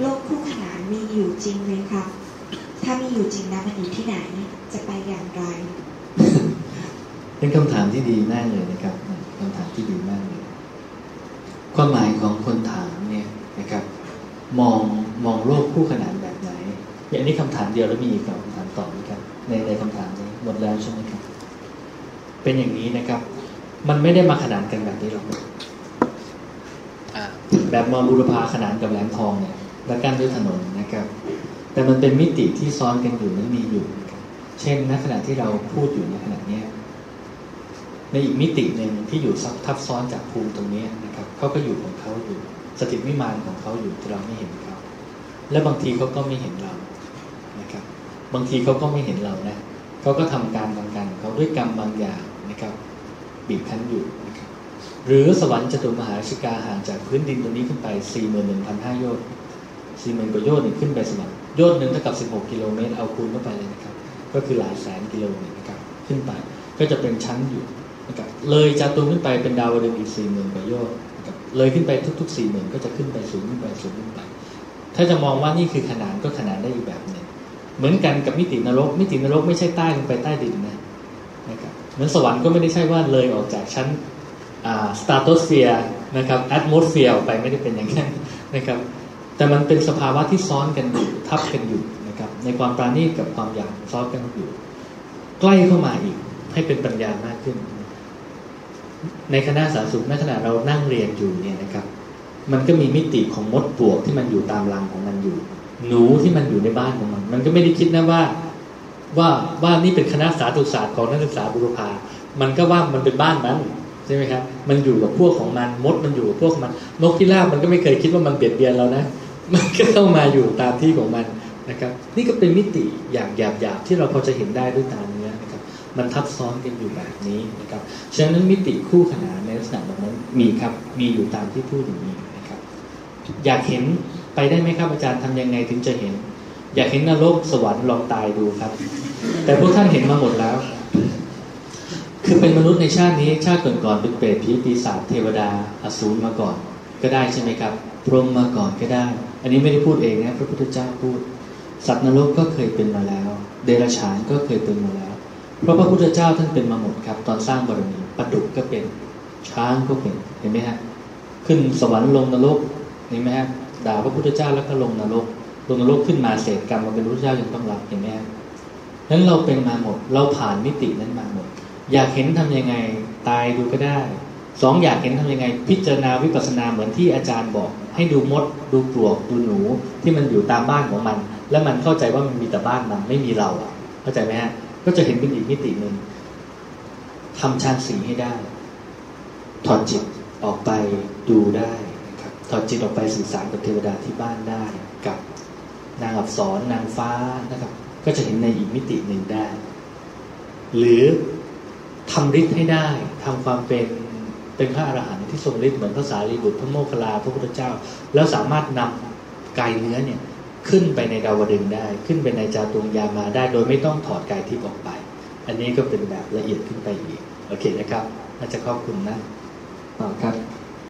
โลกคู่ขนานมีอยู่จริงไหมครับ ถ้ามีอยู่จริงนะมันอยู่ที่ไหน จะไปอย่างไร เป็นคำถามที่ดีมากเลยนะครับคำถามที่ดีมากเลย ความหมายของคนถามเนี่ยนะครับ มองมองโลกคู่ขนานแบบไหน อย่างนี้คำถามเดียวแล้วมีอีกคำถามต่อไหมครับ ในในคำถามนี้หมดแล้วใช่ไหมครับ เป็นอย่างนี้นะครับ มันไม่ได้มาขนานกันแบบนี้หรอกแบบมองบุรพาขนานกับแหลมทองเนี่ย แล้วกั้นด้วยถนนนะครับ แต่มันเป็นมิติที่ซ้อนกันอยู่นั้นมีอยู่เช่นณขณะที่เราพูดอยู่ในขณะนี้ในอีกมิติหนึ่งที่อยู่ซับทับซ้อนจากภูมิตรงนี้นะครับเขาก็อยู่ของเขาอยู่สถิตวิมานของเขาอยู่ที่เราไม่เห็นเขาและบางทีเขาก็ไม่เห็นเรานะครับ บางทีเขาก็ไม่เห็นเรานะเขาก็ทำการทำการเขาด้วยกรรมบางอย่างนะครับบีบคั้นอยู่นะครับหรือสวรรค์จตุมหาชิกาห่างจากพื้นดินตรงนี้ขึ้นไป 41,500โยชน์ 40,000กว่าโยชน์นี่ขึ้นไปสวรรค์โยชน์หนึ่งเท่ากับ16 กิโลเมตรเอาคูณเข้าไปเลยนะครับ ก็คือหลายแสนกิโลเนี่ยนะครับขึ้นไปก็จะเป็นชั้นอยู่นะครับเลยจากตุมขึ้นไปเป็นดาวดึงอีกสี่หมื่นกว่าโยชน์นะครับเลยขึ้นไปทุกๆสี่หมื่นก็จะขึ้นไปสูงขึ้นไปสูงขึ้นไป ถ้าจะมองว่านี่คือขนานก็ขนานได้อีกแบบหนึ่งเหมือนกันกับมิตินรก มิตินรกไม่ใช่ใต้ลงไปใต้ดินนะนะครับเหมือนสวรรค์ก็ไม่ได้ใช่ว่าเลยออกจากชั้นสตาร์โตสเฟียร์นะครับแอดมอสเฟียร์ไปไม่ได้เป็นอย่างนั้นนะครับ แต่มันเป็นสภาวะที่ซ้อนกันอยู่ทับกันอยู่นะครับ ในความปราณีตกับความอยากซ้อนกันอยู่ ใกล้เข้ามาอีกให้เป็นปัญญามากขึ้น ในคณะสาธารณสุขในขณะเรานั่งเรียนอยู่เนี่ยนะครับ มันก็มีมิติของมดปลวกที่มันอยู่ตามรังของมันอยู่ หนูที่มันอยู่ในบ้านของมัน มันก็ไม่ได้คิดนะว่า ว่าว่านี่เป็นคณะสาธารณศาสตร์ของนักศึกษาบุรพามันก็ว่ามันเป็นบ้านมันใช่ไหมครับ มันอยู่กับพวกของมัน มดมันอยู่กับพวกมัน นกพิราบมันก็ไม่เคยคิดว่ามันเบียดเบียนเรานะ มันก็เข้ามาอยู่ตามที่ของมันนะครับ นี่ก็เป็นมิติอย่างหยาบๆที่เราพอจะเห็นได้ด้วยตาเนื้อนะครับ มันทับซ้อนกันอยู่แบบนี้นะครับฉะนั้นมิติคู่ขนานในลักษณะแบบนั้นมีครับมีอยู่ตามที่พูดอย่างนี้นะครับ อยากเห็นไปได้ไหมครับอาจารย์ทำยังไงถึงจะเห็น อยากเห็นนรกสวรรค์ลองตายดูครับ แต่พวกท่านเห็นมาหมดแล้ว คือเป็นมนุษย์ในชาตินี้ชาติก่อนๆเป็นเปรตผีปีศาจเทวดาอสูรมาก่อน ก็ได้ใช่ไหมครับ พรหมมาก่อนก็ได้ อันนี้ไม่ได้พูดเองนะ พระพุทธเจ้าพูด สัตว์นรกก็เคยเป็นมาแล้ว เดรัจฉานก็เคยเป็นมาแล้ว เพราะพระพุทธเจ้าท่านเป็นมาหมดครับ ตอนสร้างบารมีปดุกก็เป็น ช้างก็เป็น เห็นไหมฮะ ขึ้นสวรรค์ลงนรก เห็นไหมฮะ ด่าพระพุทธเจ้าแล้วก็ลงนรก ลงนรกขึ้นมาเสร็จกรรมมาเป็นพระพุทธเจ้ายังต้องรับ เห็นไหมฮะนั้นเราเป็นมาหมด เราผ่านมิตินั้นมาหมด อยากเห็นทำยังไง ตายดูก็ได้ สองอยากเห็นทำยังไง พิจารณาวิปัสสนาเหมือนที่อาจารย์บอก ให้ดูมด ดูปลวกดูหนูที่มันอยู่ตามบ้านของมัน แล้วมันเข้าใจว่ามันมีแต่บ้านมันไม่มีเราเข้าใจไหมฮะก็จะเห็นเป็นอีกมิติหนึ่งทำฌานสีให้ได้ ถอดจิตออกไปดูได้นะครับถอดจิตออกไปสื่อสารกับเทวดาที่บ้านได้กับนางอับสรนางฟ้านะครับ ก็จะเห็นในอีกมิติหนึ่งได้ หรือทำฤทธิ์ให้ได้ทำความเป็น เป็นพระอรหันต์ที่ทรงฤทธิ์เหมือนพระสารีบุตรพระโมคคัลลาพระพุทธเจ้า แล้วสามารถนำกายเนื้อเนี่ยขึ้นไปในดาวดึงได้ ขึ้นไปในจาตุงยามาได้ โดยไม่ต้องถอดกายทิพย์ออกไป อันนี้ก็เป็นแบบละเอียดขึ้นไปอีก โอเคนะครับ น่าจะครอบคลุมนะต่อครับ